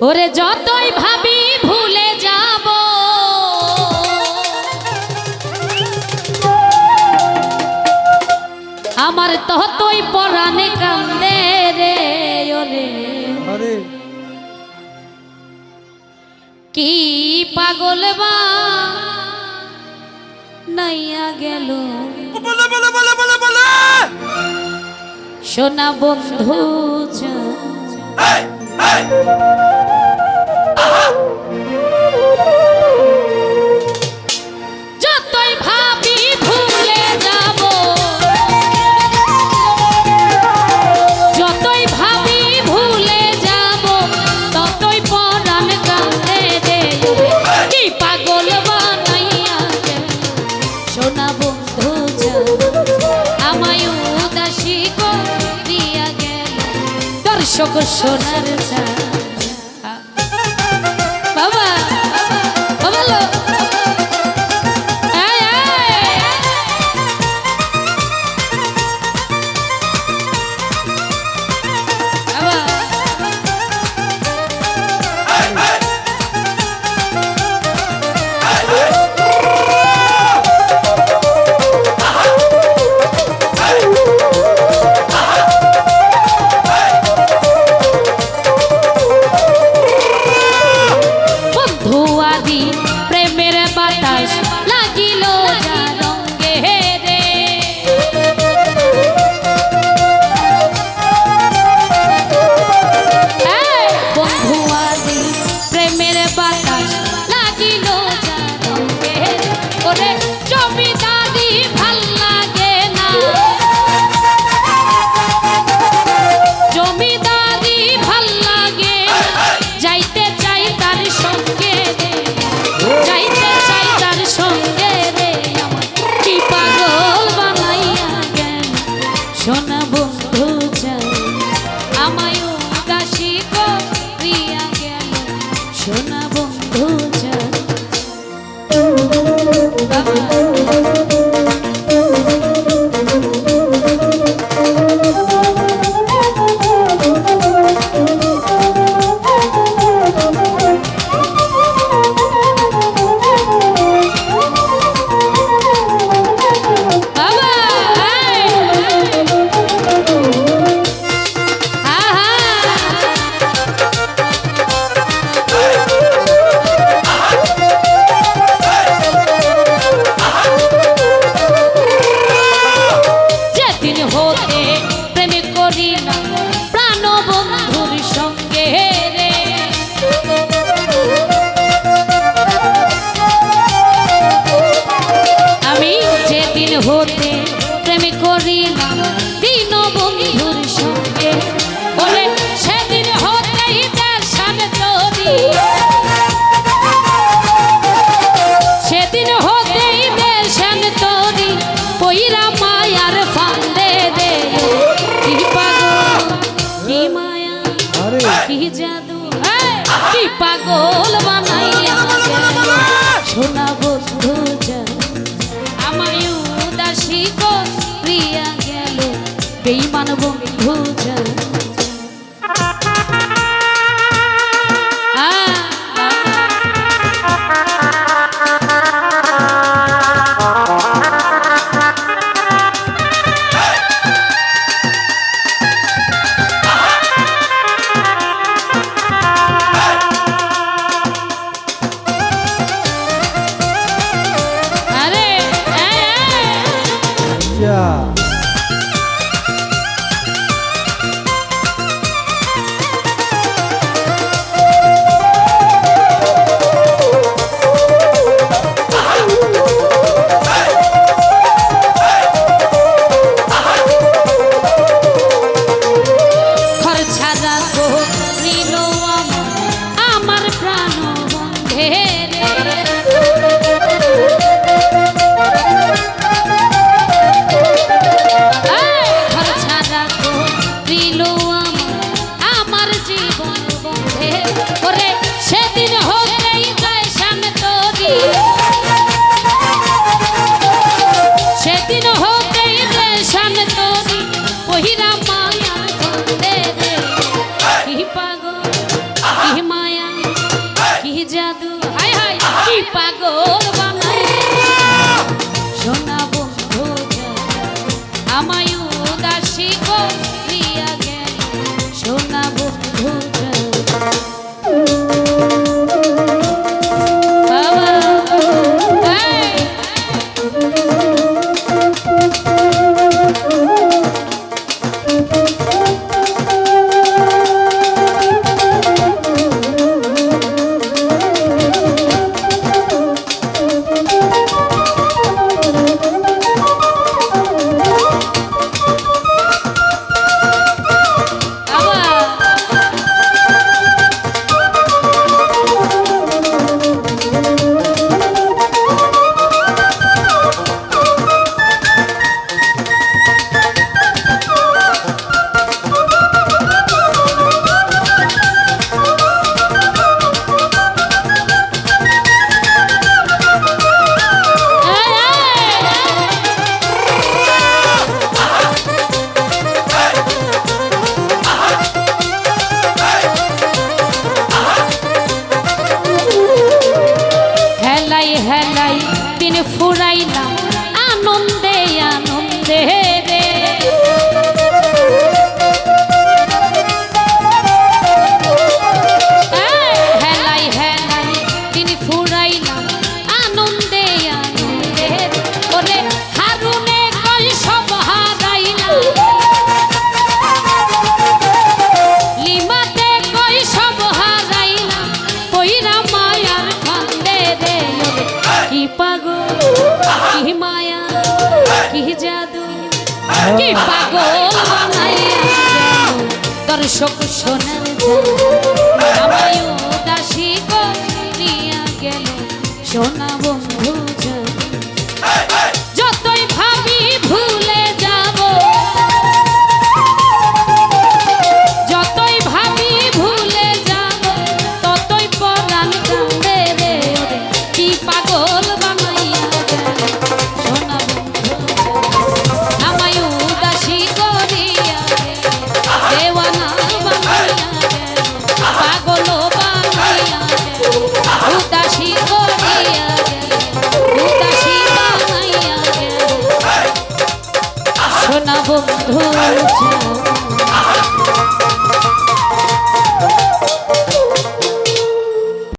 ওরে যতই ভাবি ভুলে যাব। আমার ততই পরাণে কান্দে রে ওরে। কি পাগল বা নাইয়া গেল। বলে বলে বলে বলে বলে। সোনা বন্ধু এই এই। সকল সোনার চা করি না। প্রাণ বন্ধুর সঙ্গে রে। আমি যেদিন হতে জাদু। কি পাগল বানাইয়া সোনা বন্ধু আমায় উদাসী করিয়া গেল। বেইমান বন্ধু যা Yeah. সেদিন হতে রে শান্তনি ওহিরা মায়া ছন্দে রে। কি পাগল, কি মায়া, কি জাদু, হায় হায়, কি পাগল। সেদিন ফুরাইলাম। জাদু। কি পাগল বানাইয়া জাদু। দর্শক দাসী করিয়া গেল। সোনা বন্ধু জাদু। হয়েছে